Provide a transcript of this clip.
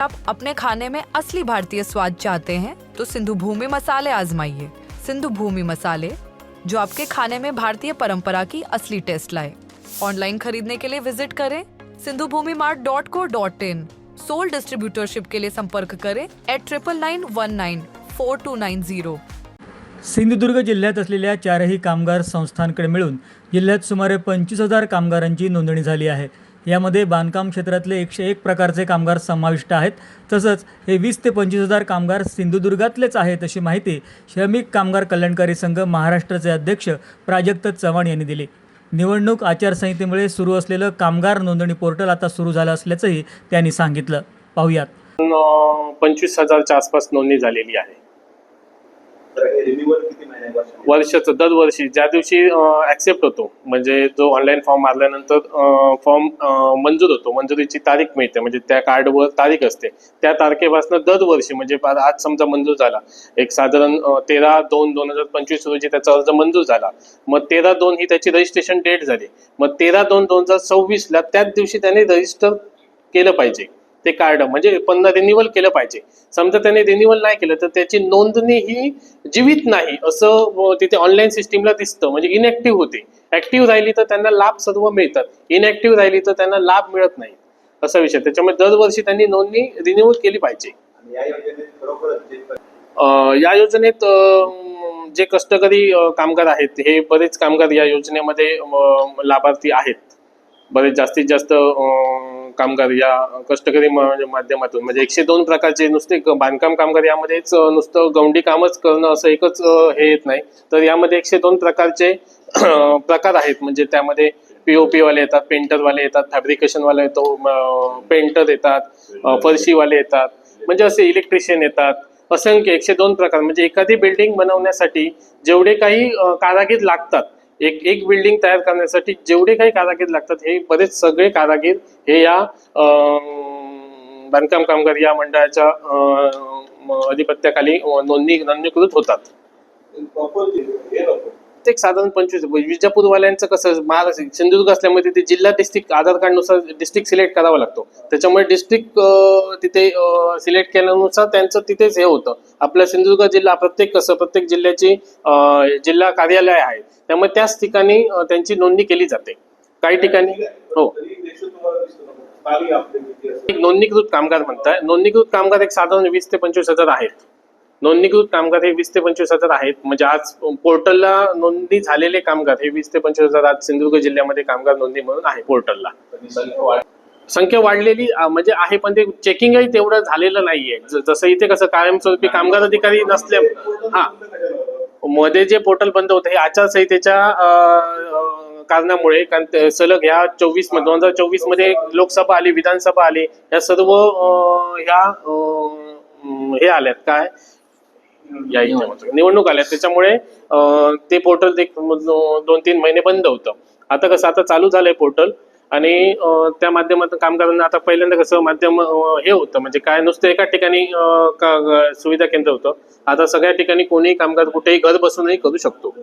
आप अपने खाने में असली भारतीय स्वाद चाहते हैं तो सिंधु भूमि मसाले आजमाइए। सिंधु भूमि मसाले, जो आपके खाने में भारतीय परंपरा की असली टेस्ट लाए। ऑनलाइन खरीदने के लिए विज़िट करें Sindhu Bhumi mart dot co dot in. Sole distributorship के लिए संपर्क करें at triple nine one nine four two nine zero Sindhudurg जिल्ह्यात असलेल्या चारही कामगार संस्थांकडे मिळून जिल्ह्यात सुमारे पंचवीस हज़ार कामगारांची नोंदणी झाली आहे. यामध्ये बांधकाम क्षेत्रातले एकशे एक प्रकारचे कामगार समाविष्ट आहेत. तसंच हे वीस ते पंचवीस हजार कामगार सिंधुदुर्गातलेच आहेत अशी माहिती श्रमिक कामगार कल्याणकारी संघ महाराष्ट्राचे अध्यक्ष प्राजक्त चव्हाण यांनी दिली. निवडणूक आचारसंहितेमुळे सुरू असलेलं कामगार नोंदणी पोर्टल आता सुरू झालं असल्याचंही त्यांनी सांगितलं. पाहुयात. पंचवीस हजारच्या आसपास नोंदणी झालेली आहे तर हे रिन्युअल किती महिन्यापासून वर्षाचं? दरवर्षी. ज्या दिवशी ऍक्सेप्ट होतो म्हणजे जो ऑनलाईन फॉर्म मारल्यानंतर फॉर्म मंजूर होतो मंजुरीची तारीख मिळते म्हणजे त्या कार्डवर तारीख असते. त्या तारखेपासून दरवर्षी म्हणजे आज समजा मंजूर झाला एक साधारण तेरा दोन दोन हजार पंचवीस रोजी त्याचा अर्ज मंजूर झाला. मग तेरा दोन ही त्याची रजिस्ट्रेशन डेट झाली. मग तेरा दोन दोन हजार सव्वीसला त्याच दिवशी त्याने रजिस्टर केलं पाहिजे. ते कार्ड म्हणजे पण रिन्युअल केलं पाहिजे. समजा त्याने रिन्युअल नाही केलं तर त्याची नोंदणी ही जीवित नाही असं तिथे ऑनलाईन सिस्टीमला दिसतं. म्हणजे इनॅक्टिव्ह होते. ऍक्टिव्ह राहिली तर त्यांना लाभ सर्व मिळतात. इनॅक्टिव्ह राहिली तर त्यांना लाभ मिळत नाही. असा विषय. त्याच्यामुळे दरवर्षी त्यांनी नोंदणी रिन्युअल केली पाहिजे. या योजनेत जे कष्टकरी कामगार आहेत हे बरेच कामगार या योजनेमध्ये लाभार्थी आहेत. बरेच जास्तीत जास्त कामगार या कष्टकरी म- म्हणजे माध्यमातून. म्हणजे एकशे दोन प्रकारचे नुसते बांधकाम कामगार यामध्येच नुसतं गवंडी कामच करणं असं एकच हे येत नाही. तर यामध्ये एकशे दोन प्रकारचे प्रकार आहेत. म्हणजे त्यामध्ये पीओपी वाले येतात पेंटर वाले येतात फॅब्रिकेशन वाले येतो पेंटर येतात फरशीवाले येतात. म्हणजे असे इलेक्ट्रिशियन येतात. असंख्य एकशे दोन प्रकार. म्हणजे एखादी बिल्डिंग बनवण्यासाठी जेवढे काही कारागीर लागतात एक एक बिल्डिंग तयार करण्यासाठी जेवढे काही कारागीर लागतात हे बरेच सगळे कारागीर हे या बांधकाम कामगार या मंडळाच्या अधिपत्याखाली नोंदणी नोंदणीकृत होतात. प्रॉपर प्रत्येक साधारण पंचवीस विजापूरवाल्यांचं कसं महाराष्ट्र सिंधुदुर्ग असल्यामुळे तिथे जिल्हा डिस्ट्रिक्ट आधार कार्डनुसार डिस्ट्रिक्ट सिलेक्ट करावा लागतो. त्याच्यामुळे डिस्ट्रिक्ट तिथे सिलेक्ट केल्यानुसार त्यांचं तिथेच हे होतं. आपल्या सिंधुदुर्ग जिल्हा प्रत्येक कसं प्रत्येक जिल्ह्याची जिल्हा कार्यालय आहे. त्यामुळे त्याच ठिकाणी त्यांची नोंदणी केली जाते. काही ठिकाणी हो. एक नोंदणीकृत कामगार म्हणताय. नोंदणीकृत कामगार एक साधारण वीस ते पंचवीस हजार आहेत. नोंदणीकृत कामगार हे वीस ते पंचवीस हजार आहेत. म्हणजे आज पोर्टलला नोंदणी झालेले कामगार हे वीस ते पंचवीस हजार आज सिंधुदुर्ग जिल्ह्यामध्ये कामगार नोंदणी म्हणून आहे पोर्टलला. संख्या वाढलेली म्हणजे आहे पण ते चेकिंगही तेवढं झालेलं नाहीये. जसं इथे कसं कायमस्वरूपी कामगार अधिकारी नसल्या हा. मध्ये जे पोर्टल बंद होतं हे आचारसंहितेच्या कारणामुळे कारण सलग ह्या चोवीसमध्ये दोन हजार चोवीसमध्ये लोकसभा आली विधानसभा आली या सर्व ह्या हे आल्यात. काय? या याच्यामध्ये निवडणूक आल्या. त्याच्यामुळे ते पोर्टल एक दोन तीन महिने बंद होतं. आता कसं आता चालू झालंय पोर्टल. आणि त्या माध्यमातून कामगारांना आता पहिल्यांदा कसं माध्यम हे होतं. म्हणजे काय नुसतं एका ठिकाणी सुविधा केंद्र होतं. आता सगळ्या ठिकाणी कोणीही कामगार कुठेही घर बसूनही करू शकतो.